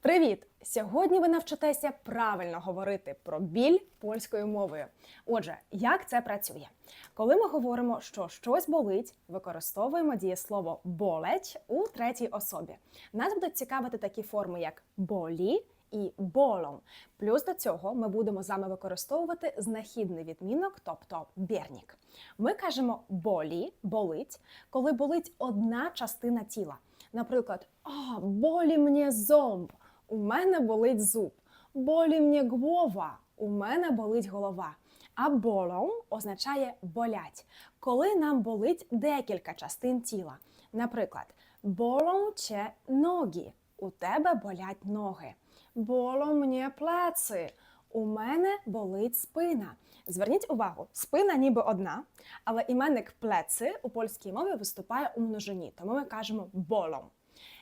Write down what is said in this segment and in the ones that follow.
Привіт! Сьогодні ви навчитеся правильно говорити про біль польською мовою. Отже, як це працює? Коли ми говоримо, що щось болить, використовуємо дієслово болeć у третій особі. Нас будуть цікавити такі форми, як болі і болом. Плюс до цього ми будемо з вами використовувати знахідний відмінок, тобто бірнік. Ми кажемо болі, болить, коли болить одна частина тіла. Наприклад, а, болі мені зомб, у мене болить зуб. Болі мені гвова, у мене болить голова. А болом означає болять, коли нам болить декілька частин тіла. Наприклад, болом че ноги, у тебе болять ноги. Болом мені плеци, у мене болить спина. Зверніть увагу, спина ніби одна, але іменник плеци у польській мові виступає у множині, тому ми кажемо болом.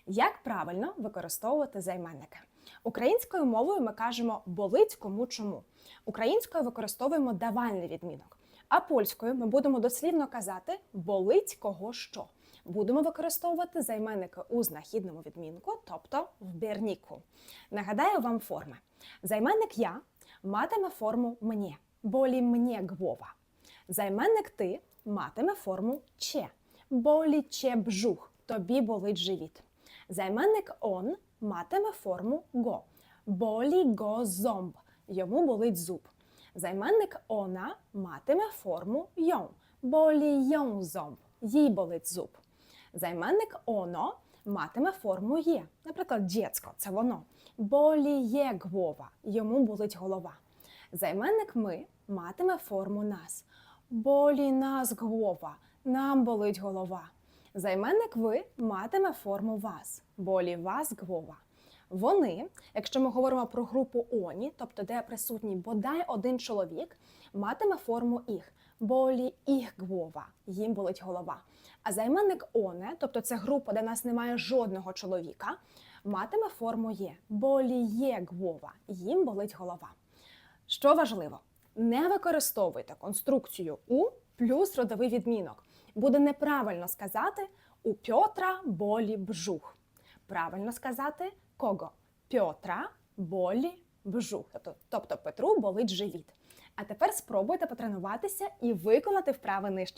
Як правильно використовувати займенники? Українською мовою ми кажемо болить кому чому. Українською використовуємо давальний відмінок, а польською ми будемо дослівно казати болить кого що. Будемо використовувати займенники у знахідному відмінку, тобто в бірніку. Нагадаю вам форми. Займенник я матиме форму мені, болі мені гвова. Займенник ти матиме форму че, болі че бжух, тобі болить живіт. Займенник он матиме форму го, болі го зомб, йому болить зуб. Займенник она матиме форму йон, болі йон зомб, їй болить зуб. Займенник оно матиме форму є. Наприклад, дєцко це воно. Болі є гвова, йому болить голова. Займенник ми матиме форму нас. Болі нас гвова, нам болить голова. Займенник ви матиме форму вас, болі вас гвова. Вони, якщо ми говоримо про групу оні, тобто де присутній бодай один чоловік, матиме форму їх, болі їх гвова, їм болить голова. А займенник оне, тобто це група, де нас немає жодного чоловіка, матиме форму є, болі є гвова, їм болить голова. Що важливо, не використовуйте конструкцію у плюс родовий відмінок. Буде неправильно сказати у Пьотра болі бжух. Правильно сказати кого? Пьотра болі бжух. Тобто, тобто Петру болить живіт. А тепер спробуйте потренуватися і виконати вправи нижче.